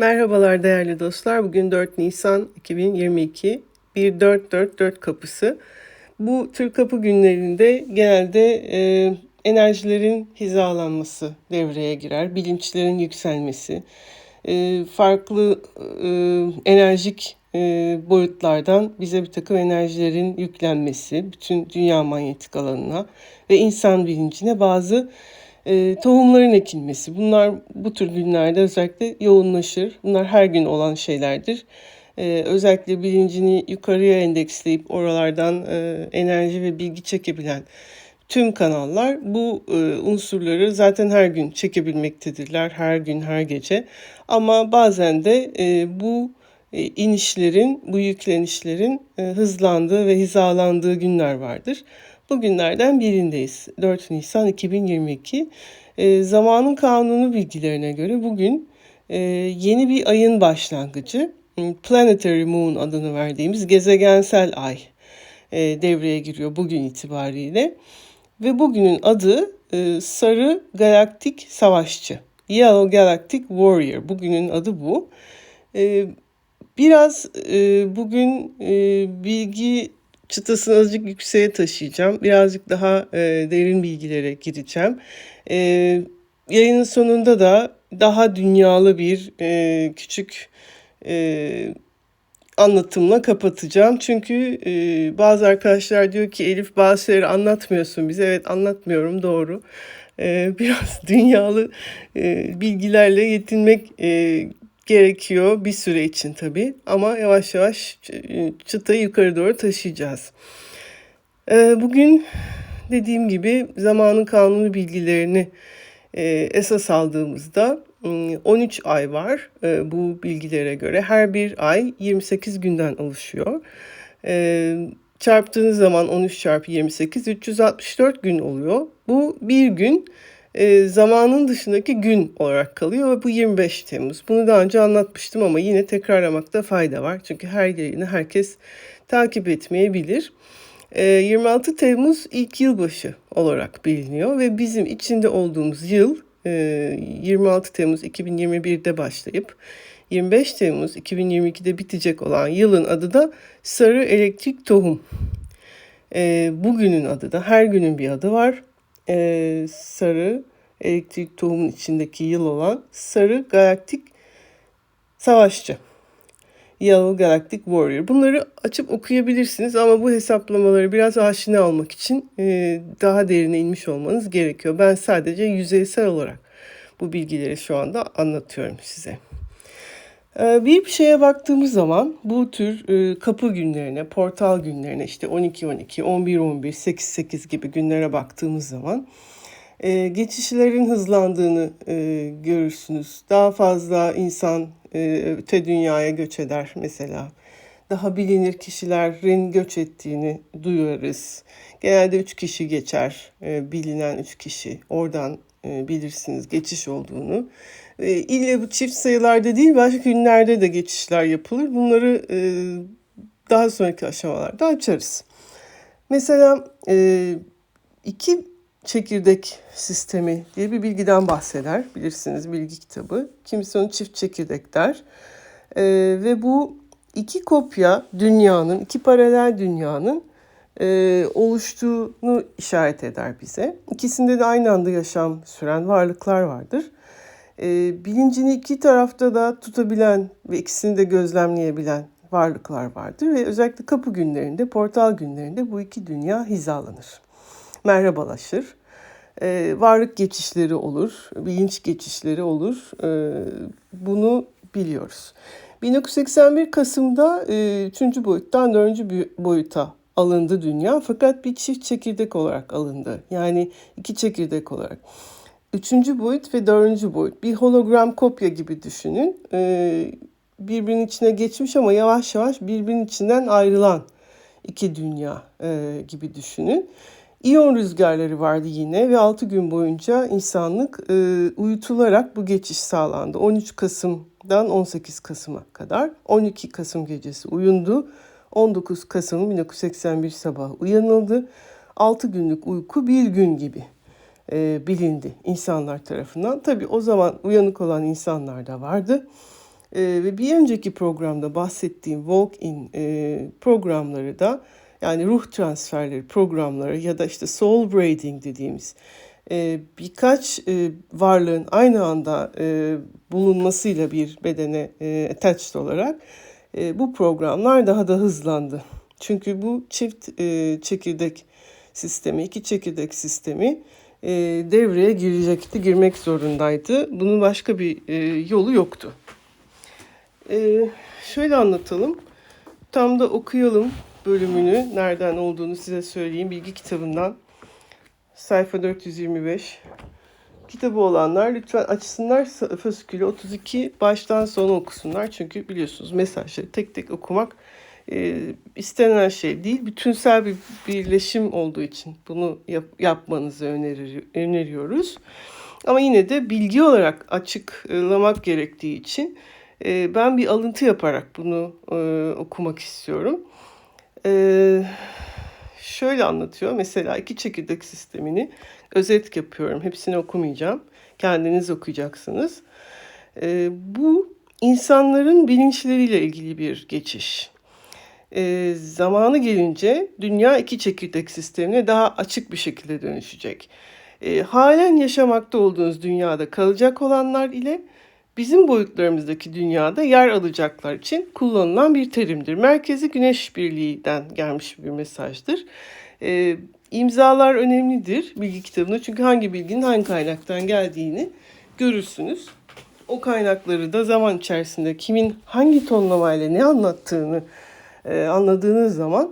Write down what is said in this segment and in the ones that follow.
Merhabalar değerli dostlar. Bugün 4 Nisan 2022. Bir 444 kapısı. Bu tür kapı günlerinde genelde e, enerjilerin hizalanması devreye girer. Bilinçlerin yükselmesi, e, farklı e, enerjik e, boyutlardan bize bir takım enerjilerin yüklenmesi, bütün dünya manyetik alanına ve insan bilincine bazı e, tohumların ekilmesi. Bunlar bu tür günlerde özellikle yoğunlaşır. Bunlar her gün olan şeylerdir. E, özellikle bilincini yukarıya endeksleyip oralardan e, enerji ve bilgi çekebilen tüm kanallar bu e, unsurları zaten her gün çekebilmektedirler. Her gün, her gece. Ama bazen de e, bu e, inişlerin, bu yüklenişlerin e, hızlandığı ve hizalandığı günler vardır. Bugünlerden birindeyiz. 4 Nisan 2022. E, zamanın kanunu bilgilerine göre bugün e, yeni bir ayın başlangıcı. Planetary Moon adını verdiğimiz gezegensel ay e, devreye giriyor bugün itibariyle. Ve bugünün adı e, Sarı Galaktik Savaşçı. Yellow Galactic Warrior. Bugünün adı bu. E, biraz e, bugün e, bilgi çıtasını azıcık yükseğe taşıyacağım. Birazcık daha e, derin bilgilere gireceğim. E, yayının sonunda da daha dünyalı bir e, küçük e, anlatımla kapatacağım. Çünkü e, bazı arkadaşlar diyor ki Elif bazı şeyleri anlatmıyorsun bize. Evet anlatmıyorum doğru. E, biraz dünyalı e, bilgilerle yetinmek e, gerekiyor bir süre için tabii ama yavaş yavaş çıtayı yukarı doğru taşıyacağız. Ee, bugün dediğim gibi zamanın kanunu bilgilerini e, esas aldığımızda 13 ıı, ay var e, bu bilgilere göre. Her bir ay 28 günden oluşuyor. Ee, çarptığınız zaman 13 çarpı 28 364 gün oluyor. Bu bir gün e, zamanın dışındaki gün olarak kalıyor ve bu 25 Temmuz. Bunu daha önce anlatmıştım ama yine tekrarlamakta fayda var. Çünkü her yayını herkes takip etmeyebilir. E, 26 Temmuz ilk yılbaşı olarak biliniyor ve bizim içinde olduğumuz yıl e, 26 Temmuz 2021'de başlayıp 25 Temmuz 2022'de bitecek olan yılın adı da Sarı Elektrik Tohum. E, bugünün adı da her günün bir adı var e, sarı elektrik tohumun içindeki yıl olan sarı galaktik savaşçı. Yellow Galactic Warrior. Bunları açıp okuyabilirsiniz ama bu hesaplamaları biraz aşina olmak için e, daha derine inmiş olmanız gerekiyor. Ben sadece yüzeysel olarak bu bilgileri şu anda anlatıyorum size. E, bir şeye baktığımız zaman bu tür e, kapı günlerine, portal günlerine işte 12-12, 11-11, 8-8 gibi günlere baktığımız zaman e, geçişlerin hızlandığını görürsünüz. Daha fazla insan öte dünyaya göç eder mesela. Daha bilinir kişilerin göç ettiğini duyarız. Genelde üç kişi geçer, bilinen üç kişi. Oradan bilirsiniz geçiş olduğunu. E, ille bu çift sayılarda değil başka günlerde de geçişler yapılır. Bunları e, daha sonraki aşamalarda açarız. Mesela e, iki çekirdek sistemi diye bir bilgiden bahseder. Bilirsiniz bilgi kitabı. Kimisi onu çift çekirdek der. E, ve bu iki kopya dünyanın, iki paralel dünyanın oluştuğunu işaret eder bize. İkisinde de aynı anda yaşam süren varlıklar vardır bilincini iki tarafta da tutabilen ve ikisini de gözlemleyebilen varlıklar vardır ve özellikle kapı günlerinde, portal günlerinde bu iki dünya hizalanır. Merhabalaşır. E, varlık geçişleri olur, bilinç geçişleri olur. E, bunu biliyoruz. 1981 Kasım'da e, 3. boyuttan 4. boyuta alındı dünya fakat bir çift çekirdek olarak alındı. Yani iki çekirdek olarak üçüncü boyut ve dördüncü boyut. Bir hologram kopya gibi düşünün. Ee, birbirinin içine geçmiş ama yavaş yavaş birbirinin içinden ayrılan iki dünya e, gibi düşünün. İyon rüzgarları vardı yine ve 6 gün boyunca insanlık e, uyutularak bu geçiş sağlandı. 13 Kasım'dan 18 Kasım'a kadar 12 Kasım gecesi uyundu. 19 Kasım 1981 sabahı uyanıldı. 6 günlük uyku bir gün gibi e, bilindi insanlar tarafından. Tabi o zaman uyanık olan insanlar da vardı. E, ve bir önceki programda bahsettiğim walk-in e, programları da yani ruh transferleri programları ya da işte soul braiding dediğimiz e, birkaç e, varlığın aynı anda e, bulunmasıyla bir bedene e, attached olarak e, bu programlar daha da hızlandı. Çünkü bu çift e, çekirdek sistemi, iki çekirdek sistemi e, devreye girecekti, girmek zorundaydı. Bunun başka bir e, yolu yoktu. E, şöyle anlatalım. Tam da okuyalım bölümünü. Nereden olduğunu size söyleyeyim. Bilgi kitabından. Sayfa 425. Kitabı olanlar lütfen açsınlar fasikülü 32 baştan sona okusunlar. Çünkü biliyorsunuz mesajları tek tek okumak e, istenen şey değil. Bütünsel bir birleşim olduğu için bunu yap, yapmanızı önerir, öneriyoruz. Ama yine de bilgi olarak açıklamak gerektiği için e, ben bir alıntı yaparak bunu e, okumak istiyorum. E, şöyle anlatıyor. Mesela iki çekirdek sistemini özet yapıyorum. Hepsini okumayacağım. Kendiniz okuyacaksınız. E, bu insanların bilinçleriyle ilgili bir geçiş. E, zamanı gelince dünya iki çekirdek sistemine daha açık bir şekilde dönüşecek. E, halen yaşamakta olduğunuz dünyada kalacak olanlar ile bizim boyutlarımızdaki dünyada yer alacaklar için kullanılan bir terimdir. Merkezi Güneş Birliği'den gelmiş bir mesajdır. E, imzalar önemlidir bilgi kitabında çünkü hangi bilginin hangi kaynaktan geldiğini görürsünüz. O kaynakları da zaman içerisinde kimin hangi tonlamayla ne anlattığını e, anladığınız zaman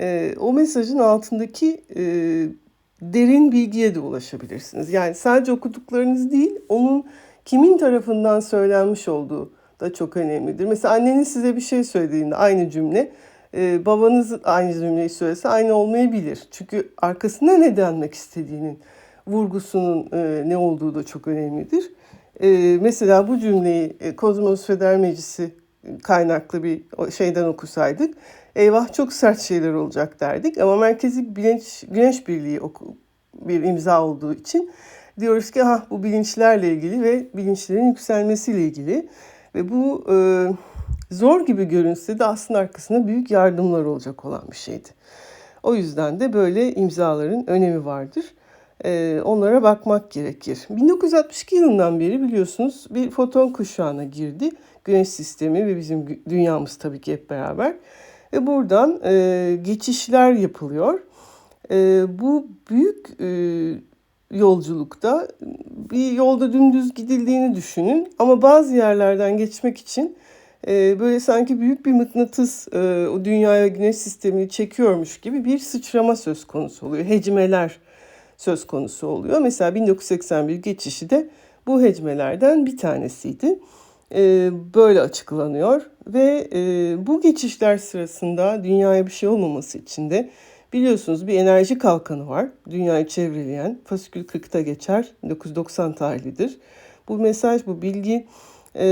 e, o mesajın altındaki e, derin bilgiye de ulaşabilirsiniz. Yani sadece okuduklarınız değil, onun kimin tarafından söylenmiş olduğu da çok önemlidir. Mesela anneniz size bir şey söylediğinde aynı cümle, e, babanız aynı cümleyi söylese aynı olmayabilir. Çünkü arkasında ne denmek istediğinin vurgusunun e, ne olduğu da çok önemlidir. E, mesela bu cümleyi e, Kozmos Feder Meclisi kaynaklı bir şeyden okusaydık eyvah çok sert şeyler olacak derdik. Ama Merkezi Güneş, Güneş Birliği oku, bir imza olduğu için diyoruz ki ha bu bilinçlerle ilgili ve bilinçlerin yükselmesiyle ilgili ve bu e, zor gibi görünse de aslında arkasında büyük yardımlar olacak olan bir şeydi. O yüzden de böyle imzaların önemi vardır. E, onlara bakmak gerekir. 1962 yılından beri biliyorsunuz bir foton kuşağına girdi. Güneş sistemi ve bizim dünyamız tabii ki hep beraber. Ve buradan e, geçişler yapılıyor. E, bu büyük e, yolculukta bir yolda dümdüz gidildiğini düşünün. Ama bazı yerlerden geçmek için e, böyle sanki büyük bir mıknatıs e, o dünyaya güneş sistemini çekiyormuş gibi bir sıçrama söz konusu oluyor. Hecmeler söz konusu oluyor. Mesela 1981 geçişi de bu hecmelerden bir tanesiydi. E, böyle açıklanıyor ve e, bu geçişler sırasında dünyaya bir şey olmaması için de biliyorsunuz bir enerji kalkanı var. Dünyayı çevreleyen fasikül 40'ta geçer 1990 tarihlidir. Bu mesaj, bu bilgi e,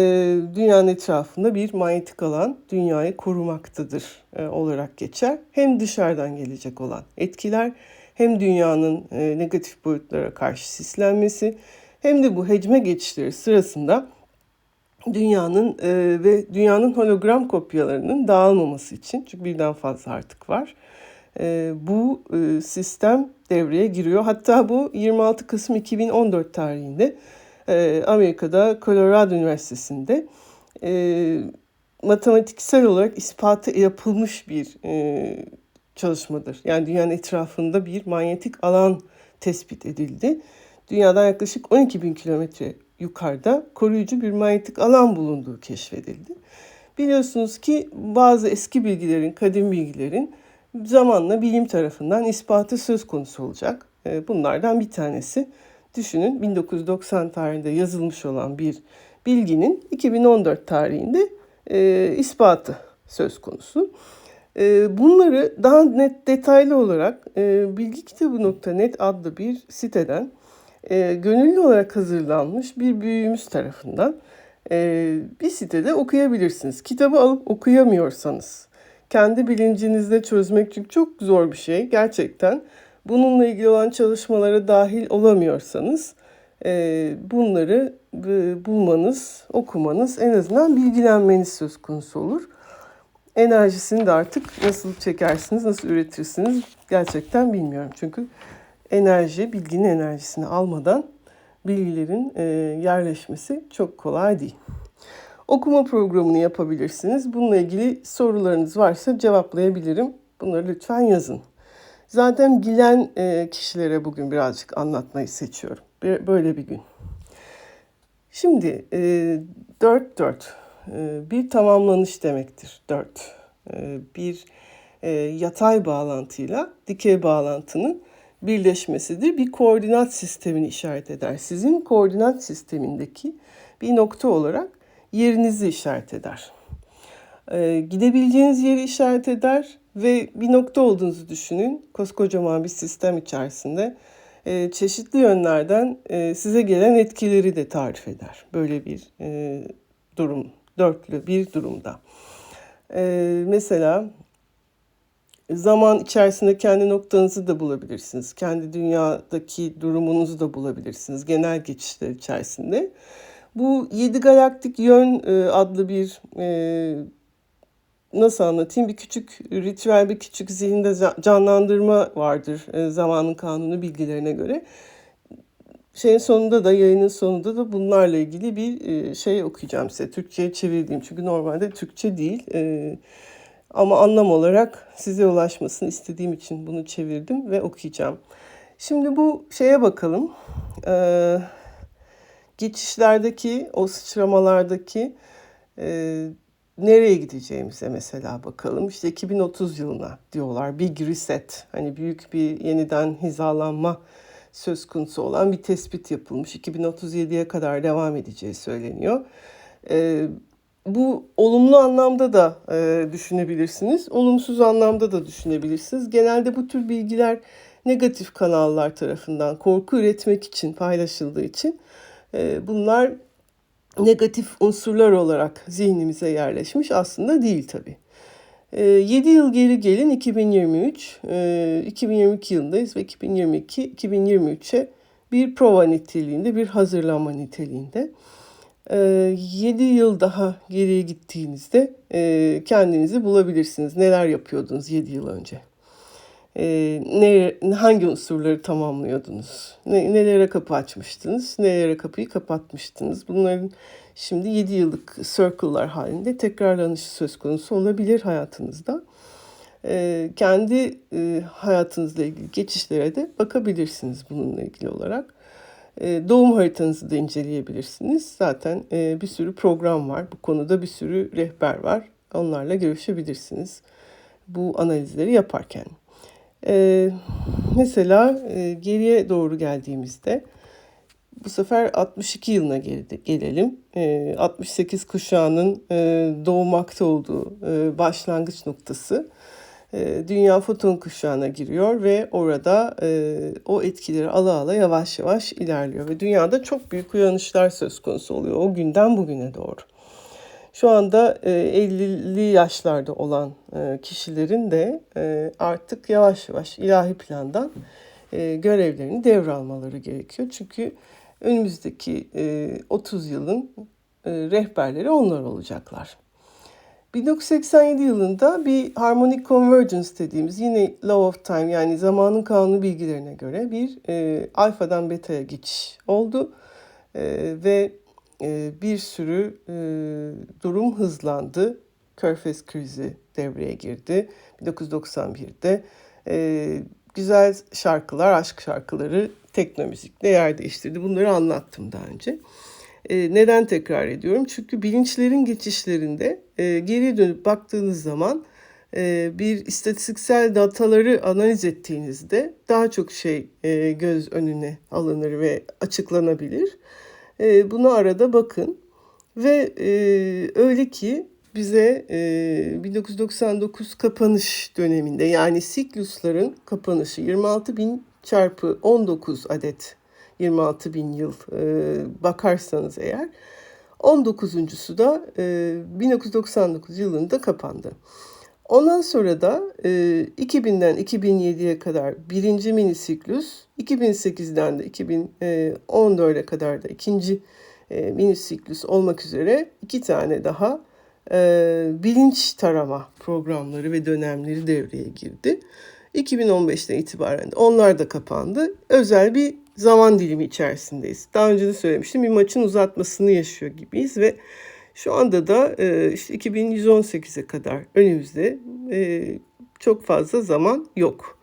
dünyanın etrafında bir manyetik alan dünyayı korumaktadır e, olarak geçer. Hem dışarıdan gelecek olan etkiler hem dünyanın negatif boyutlara karşı sislenmesi hem de bu hecme geçişleri sırasında dünyanın e, ve dünyanın hologram kopyalarının dağılmaması için çünkü birden fazla artık var. E, bu e, sistem devreye giriyor. Hatta bu 26 Kasım 2014 tarihinde e, Amerika'da Colorado Üniversitesi'nde e, matematiksel olarak ispatı yapılmış bir e, çalışmadır. Yani dünyanın etrafında bir manyetik alan tespit edildi. Dünyadan yaklaşık 12 bin kilometre yukarıda koruyucu bir manyetik alan bulunduğu keşfedildi. Biliyorsunuz ki bazı eski bilgilerin, kadim bilgilerin zamanla bilim tarafından ispatı söz konusu olacak. Ee, bunlardan bir tanesi düşünün 1990 tarihinde yazılmış olan bir bilginin 2014 tarihinde e, ispatı söz konusu. E, bunları daha net detaylı olarak e, bilgikitabı.net adlı bir siteden e, gönüllü olarak hazırlanmış bir büyüğümüz tarafından e, bir sitede okuyabilirsiniz. Kitabı alıp okuyamıyorsanız kendi bilincinizde çözmek çünkü çok zor bir şey gerçekten. Bununla ilgili olan çalışmalara dahil olamıyorsanız e, bunları e, bulmanız, okumanız, en azından bilgilenmeniz söz konusu olur. Enerjisini de artık nasıl çekersiniz, nasıl üretirsiniz gerçekten bilmiyorum. Çünkü enerji, bilginin enerjisini almadan bilgilerin e, yerleşmesi çok kolay değil. Okuma programını yapabilirsiniz. Bununla ilgili sorularınız varsa cevaplayabilirim. Bunları lütfen yazın. Zaten bilen e, kişilere bugün birazcık anlatmayı seçiyorum. Böyle bir gün. Şimdi e, 4-4 e, bir tamamlanış demektir 4. E, bir e, yatay bağlantıyla dikey bağlantının birleşmesidir. Bir koordinat sistemini işaret eder. Sizin koordinat sistemindeki bir nokta olarak yerinizi işaret eder. E, gidebileceğiniz yeri işaret eder ve bir nokta olduğunuzu düşünün. Koskocaman bir sistem içerisinde e, çeşitli yönlerden e, size gelen etkileri de tarif eder. Böyle bir e, durum, dörtlü bir durumda. E, mesela zaman içerisinde kendi noktanızı da bulabilirsiniz. Kendi dünyadaki durumunuzu da bulabilirsiniz genel geçişler içerisinde. Bu yedi galaktik yön e, adlı bir e, nasıl anlatayım bir küçük ritüel bir küçük zihinde canlandırma vardır e, zamanın kanunu bilgilerine göre. Şeyin sonunda da yayının sonunda da bunlarla ilgili bir şey okuyacağım size. Türkçe'ye çevirdiğim çünkü normalde Türkçe değil. E, ama anlam olarak size ulaşmasını istediğim için bunu çevirdim ve okuyacağım. Şimdi bu şeye bakalım. Ee, geçişlerdeki, o sıçramalardaki e, nereye gideceğimize mesela bakalım. İşte 2030 yılına diyorlar. Big reset. Hani büyük bir yeniden hizalanma söz konusu olan bir tespit yapılmış. 2037'ye kadar devam edeceği söyleniyor. Ee, bu olumlu anlamda da e, düşünebilirsiniz, olumsuz anlamda da düşünebilirsiniz. Genelde bu tür bilgiler negatif kanallar tarafından korku üretmek için paylaşıldığı için e, bunlar negatif unsurlar olarak zihnimize yerleşmiş aslında değil tabii. E, 7 yıl geri gelin 2023, e, 2022 yılındayız ve 2022 2023'e bir prova niteliğinde, bir hazırlanma niteliğinde. 7 ee, yıl daha geriye gittiğinizde e, kendinizi bulabilirsiniz. Neler yapıyordunuz 7 yıl önce? Ee, ne, hangi unsurları tamamlıyordunuz? Ne, nelere kapı açmıştınız? Nelere kapıyı kapatmıştınız? Bunların şimdi 7 yıllık circle'lar halinde tekrarlanışı söz konusu olabilir hayatınızda. Ee, kendi e, hayatınızla ilgili geçişlere de bakabilirsiniz bununla ilgili olarak. E, doğum haritanızı da inceleyebilirsiniz. Zaten e, bir sürü program var. Bu konuda bir sürü rehber var. Onlarla görüşebilirsiniz bu analizleri yaparken. E, mesela geriye doğru geldiğimizde bu sefer 62 yılına gelelim. 68 kuşağının doğmakta olduğu başlangıç noktası. E, dünya foton kuşağına giriyor ve orada e, o etkileri ala ala yavaş yavaş ilerliyor. Ve dünyada çok büyük uyanışlar söz konusu oluyor o günden bugüne doğru. Şu anda e, 50'li yaşlarda olan e, kişilerin de e, artık yavaş yavaş ilahi plandan e, görevlerini devralmaları gerekiyor. Çünkü önümüzdeki e, 30 yılın e, rehberleri onlar olacaklar. 1987 yılında bir harmonic convergence dediğimiz yine law of time yani zamanın kanunu bilgilerine göre bir e, alfadan beta'ya geçiş oldu e, ve e, bir sürü e, durum hızlandı. Körfez krizi devreye girdi 1991'de. E, güzel şarkılar, aşk şarkıları tekno müzikle yer değiştirdi. Bunları anlattım daha önce. E, neden tekrar ediyorum? Çünkü bilinçlerin geçişlerinde e, geri dönüp baktığınız zaman e, bir istatistiksel dataları analiz ettiğinizde daha çok şey göz önüne alınır ve açıklanabilir. Buna arada bakın ve öyle ki bize e, 1999 kapanış döneminde yani siklusların kapanışı 26 bin çarpı 19 adet 26 bin yıl e, bakarsanız eğer 19.sü da e, 1999 yılında kapandı. Ondan sonra da e, 2000'den 2007'ye kadar birinci mini siklus, 2008'den de 2014'e kadar da ikinci e, mini siklus olmak üzere iki tane daha e, bilinç tarama programları ve dönemleri devreye girdi. 2015'ten itibaren de onlar da kapandı. Özel bir zaman dilimi içerisindeyiz. Daha önce de söylemiştim bir maçın uzatmasını yaşıyor gibiyiz ve şu anda da e, işte 2118'e kadar önümüzde e, çok fazla zaman yok.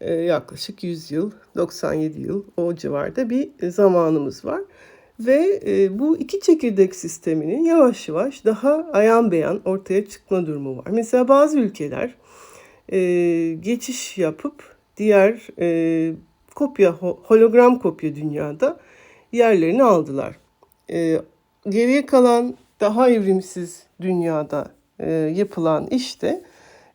E, yaklaşık 100 yıl, 97 yıl o civarda bir zamanımız var. Ve bu iki çekirdek sisteminin yavaş yavaş daha ayan beyan ortaya çıkma durumu var. Mesela bazı ülkeler geçiş yapıp diğer kopya hologram kopya dünyada yerlerini aldılar. E, geriye kalan daha evrimsiz dünyada e, yapılan işte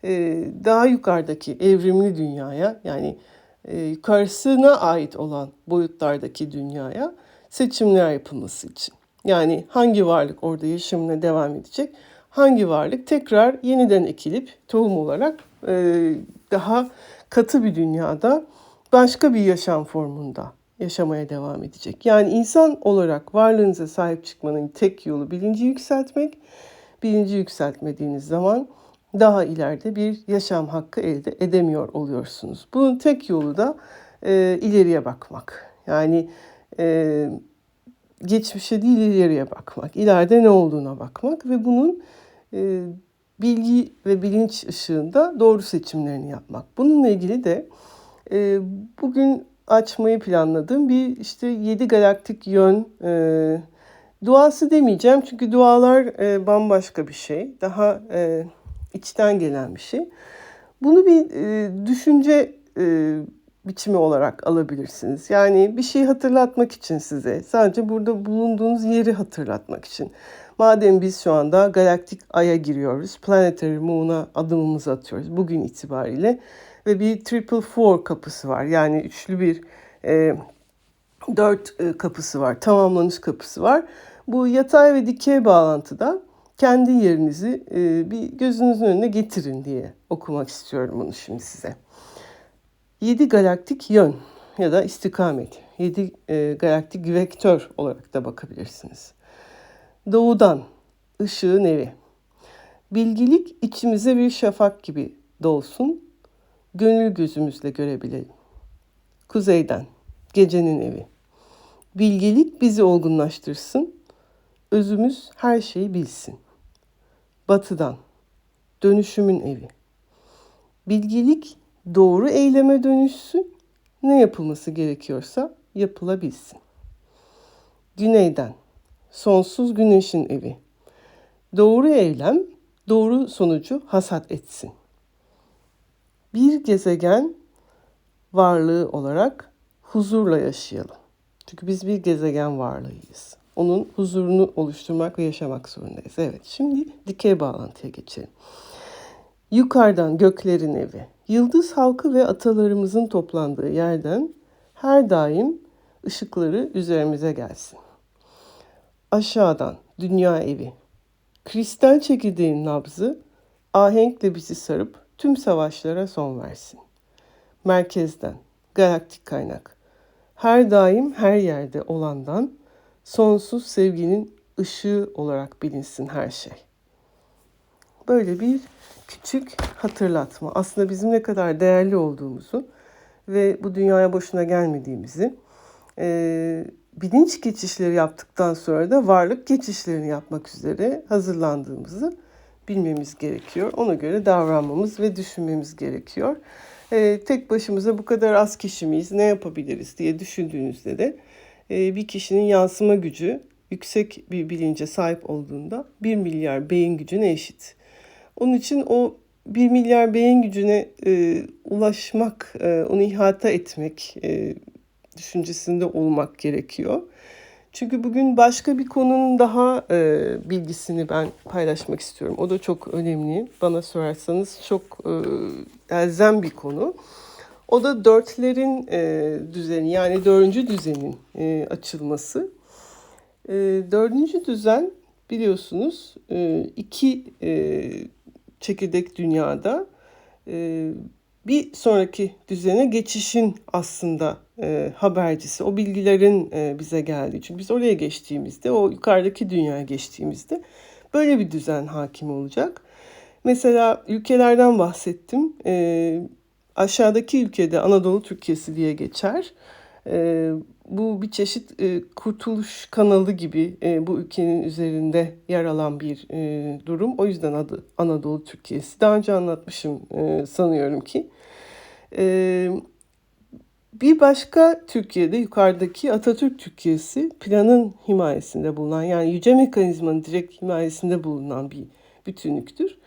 e, daha yukarıdaki evrimli dünyaya yani e, yukarısına ait olan boyutlardaki dünyaya seçimler yapılması için. Yani hangi varlık orada yaşamına devam edecek, hangi varlık tekrar yeniden ekilip tohum olarak e, daha katı bir dünyada başka bir yaşam formunda yaşamaya devam edecek. Yani insan olarak varlığınıza sahip çıkmanın tek yolu bilinci yükseltmek. Bilinci yükseltmediğiniz zaman daha ileride bir yaşam hakkı elde edemiyor oluyorsunuz. Bunun tek yolu da e, ileriye bakmak. Yani e, geçmişe değil ileriye bakmak. İleride ne olduğuna bakmak ve bunun e, bilgi ve bilinç ışığında doğru seçimlerini yapmak. Bununla ilgili de e, bugün açmayı planladığım bir işte yedi galaktik yön e, duası demeyeceğim çünkü dualar e, bambaşka bir şey. Daha e, içten gelen bir şey. Bunu bir e, düşünce e, biçimi olarak alabilirsiniz. Yani bir şey hatırlatmak için size, sadece burada bulunduğunuz yeri hatırlatmak için. Madem biz şu anda galaktik aya giriyoruz, planetary moon'a adımımızı atıyoruz bugün itibariyle ve bir triple four kapısı var. Yani üçlü bir e, dört e, kapısı var, tamamlanış kapısı var. Bu yatay ve dikey bağlantıda kendi yerinizi e, bir gözünüzün önüne getirin diye okumak istiyorum bunu şimdi size. Yedi galaktik yön ya da istikamet, yedi e, galaktik vektör olarak da bakabilirsiniz. Doğudan, ışığın evi. Bilgilik içimize bir şafak gibi dolsun, gönül gözümüzle görebilelim. Kuzeyden, gecenin evi. Bilgelik bizi olgunlaştırsın, özümüz her şeyi bilsin. Batıdan, dönüşümün evi. Bilgelik doğru eyleme dönüşsün, ne yapılması gerekiyorsa yapılabilsin. Güneyden, sonsuz güneşin evi. Doğru eylem, doğru sonucu hasat etsin. Bir gezegen varlığı olarak huzurla yaşayalım. Çünkü biz bir gezegen varlığıyız. Onun huzurunu oluşturmak ve yaşamak zorundayız. Evet, şimdi dikey bağlantıya geçelim. Yukarıdan göklerin evi. Yıldız halkı ve atalarımızın toplandığı yerden her daim ışıkları üzerimize gelsin. Aşağıdan dünya evi. Kristal çekirdeğin nabzı ahenkle bizi sarıp tüm savaşlara son versin merkezden, galaktik kaynak. Her daim her yerde olandan sonsuz sevginin ışığı olarak bilinsin her şey. Böyle bir küçük hatırlatma. Aslında bizim ne kadar değerli olduğumuzu ve bu dünyaya boşuna gelmediğimizi, e, bilinç geçişleri yaptıktan sonra da varlık geçişlerini yapmak üzere hazırlandığımızı bilmemiz gerekiyor. Ona göre davranmamız ve düşünmemiz gerekiyor e, tek başımıza bu kadar az kişi miyiz, ne yapabiliriz diye düşündüğünüzde de e, bir kişinin yansıma gücü yüksek bir bilince sahip olduğunda 1 milyar beyin gücüne eşit. Onun için o 1 milyar beyin gücüne e, ulaşmak, e, onu ihata etmek e, düşüncesinde olmak gerekiyor. Çünkü bugün başka bir konunun daha e, bilgisini ben paylaşmak istiyorum. O da çok önemli. Bana sorarsanız çok e, elzem bir konu. O da dörtlerin e, düzeni yani dördüncü düzenin e, açılması. E, dördüncü düzen biliyorsunuz e, iki e, çekirdek dünyada e, bir sonraki düzene geçişin aslında e, habercisi. O bilgilerin e, bize geldiği. Çünkü biz oraya geçtiğimizde, o yukarıdaki dünyaya geçtiğimizde böyle bir düzen hakim olacak. Mesela ülkelerden bahsettim. E, aşağıdaki ülkede Anadolu Türkiye'si diye geçer. E, bu bir çeşit e, kurtuluş kanalı gibi e, bu ülkenin üzerinde yer alan bir e, durum. O yüzden adı Anadolu Türkiye'si. Daha önce anlatmışım e, sanıyorum ki. E, bir başka Türkiye'de yukarıdaki Atatürk Türkiye'si planın himayesinde bulunan yani yüce mekanizmanın direkt himayesinde bulunan bir bütünlüktür.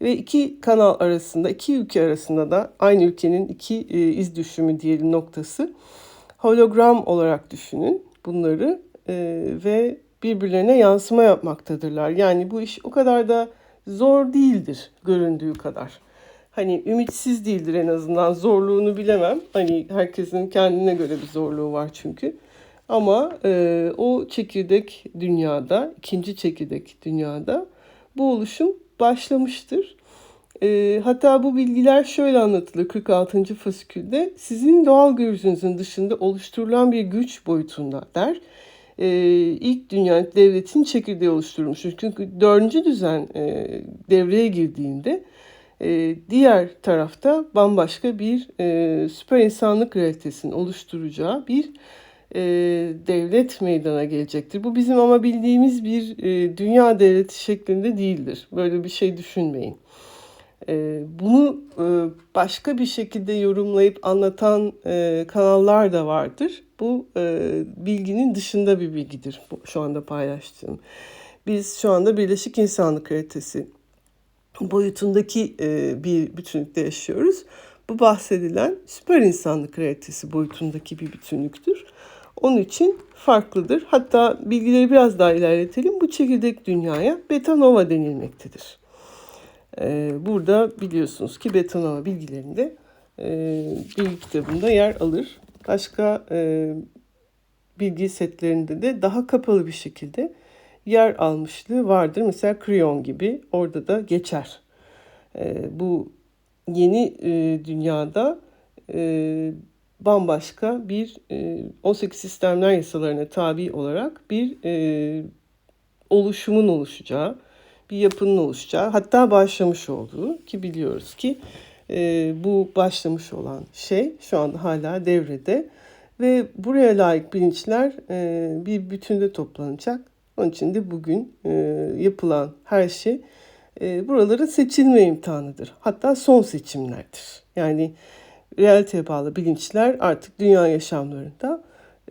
Ve iki kanal arasında, iki ülke arasında da aynı ülkenin iki e, iz düşümü diyelim noktası hologram olarak düşünün bunları e, ve birbirlerine yansıma yapmaktadırlar. Yani bu iş o kadar da zor değildir göründüğü kadar. Hani ümitsiz değildir en azından zorluğunu bilemem. Hani herkesin kendine göre bir zorluğu var çünkü. Ama e, o çekirdek dünyada, ikinci çekirdek dünyada bu oluşum başlamıştır. E, hatta bu bilgiler şöyle anlatılır 46. fasikülde. Sizin doğal gözünüzün dışında oluşturulan bir güç boyutunda der. E, ilk dünya devletin çekirdeği oluşturulmuş. Çünkü dördüncü düzen e, devreye girdiğinde e, diğer tarafta bambaşka bir e, süper insanlık realitesinin oluşturacağı bir e, devlet meydana gelecektir. Bu bizim ama bildiğimiz bir e, dünya devleti şeklinde değildir. Böyle bir şey düşünmeyin. E, bunu e, başka bir şekilde yorumlayıp anlatan e, kanallar da vardır. Bu e, bilginin dışında bir bilgidir şu anda paylaştığım. Biz şu anda Birleşik İnsanlık Realitesi boyutundaki bir bütünlükte yaşıyoruz. Bu bahsedilen süper insanlık realitesi boyutundaki bir bütünlüktür. Onun için farklıdır. Hatta bilgileri biraz daha ilerletelim. Bu çekirdek dünyaya beta nova denilmektedir. Ee, burada biliyorsunuz ki beta nova bilgilerinde e, bilgi kitabında yer alır. Başka e, bilgi setlerinde de daha kapalı bir şekilde yer almışlığı vardır. Mesela Kriyon gibi orada da geçer. E, bu yeni e, dünyada e, bambaşka bir e, 18 sistemler yasalarına tabi olarak bir oluşumun oluşacağı, bir yapının oluşacağı, hatta başlamış olduğu ki biliyoruz ki e, bu başlamış olan şey şu anda hala devrede ve buraya layık bilinçler e, bir bütünde toplanacak onun için de bugün e, yapılan her şey e, buraların seçilme imtihanıdır. Hatta son seçimlerdir. Yani realiteye bağlı bilinçler artık dünya yaşamlarında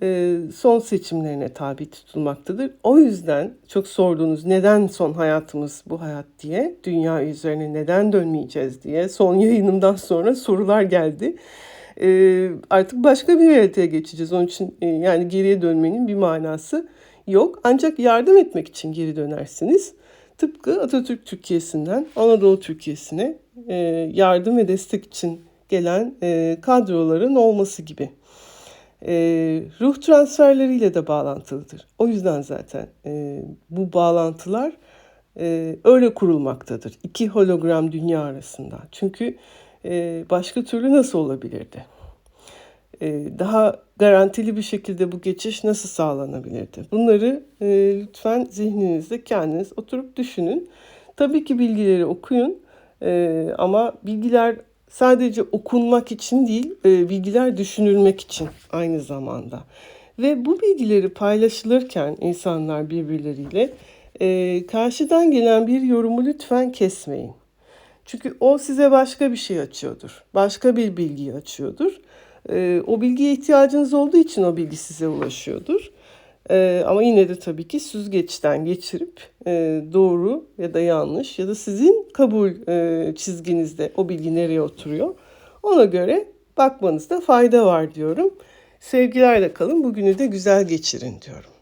e, son seçimlerine tabi tutulmaktadır. O yüzden çok sorduğunuz neden son hayatımız bu hayat diye, dünya üzerine neden dönmeyeceğiz diye son yayınımdan sonra sorular geldi. E, artık başka bir realiteye geçeceğiz. Onun için e, yani geriye dönmenin bir manası yok. Ancak yardım etmek için geri dönersiniz. Tıpkı Atatürk Türkiye'sinden Anadolu Türkiye'sine yardım ve destek için gelen kadroların olması gibi. E, ruh transferleriyle de bağlantılıdır. O yüzden zaten e, bu bağlantılar e, öyle kurulmaktadır. İki hologram dünya arasında. Çünkü e, başka türlü nasıl olabilirdi? E, daha garantili bir şekilde bu geçiş nasıl sağlanabilirdi? Bunları e, lütfen zihninizde kendiniz oturup düşünün. Tabii ki bilgileri okuyun e, ama bilgiler sadece okunmak için değil, e, bilgiler düşünülmek için aynı zamanda. Ve bu bilgileri paylaşılırken insanlar birbirleriyle e, karşıdan gelen bir yorumu lütfen kesmeyin. Çünkü o size başka bir şey açıyordur. Başka bir bilgiyi açıyordur. E, o bilgiye ihtiyacınız olduğu için o bilgi size ulaşıyordur. E, ama yine de tabii ki süzgeçten geçirip e, doğru ya da yanlış ya da sizin kabul e, çizginizde o bilgi nereye oturuyor ona göre bakmanızda fayda var diyorum. Sevgilerle kalın, bugünü de güzel geçirin diyorum.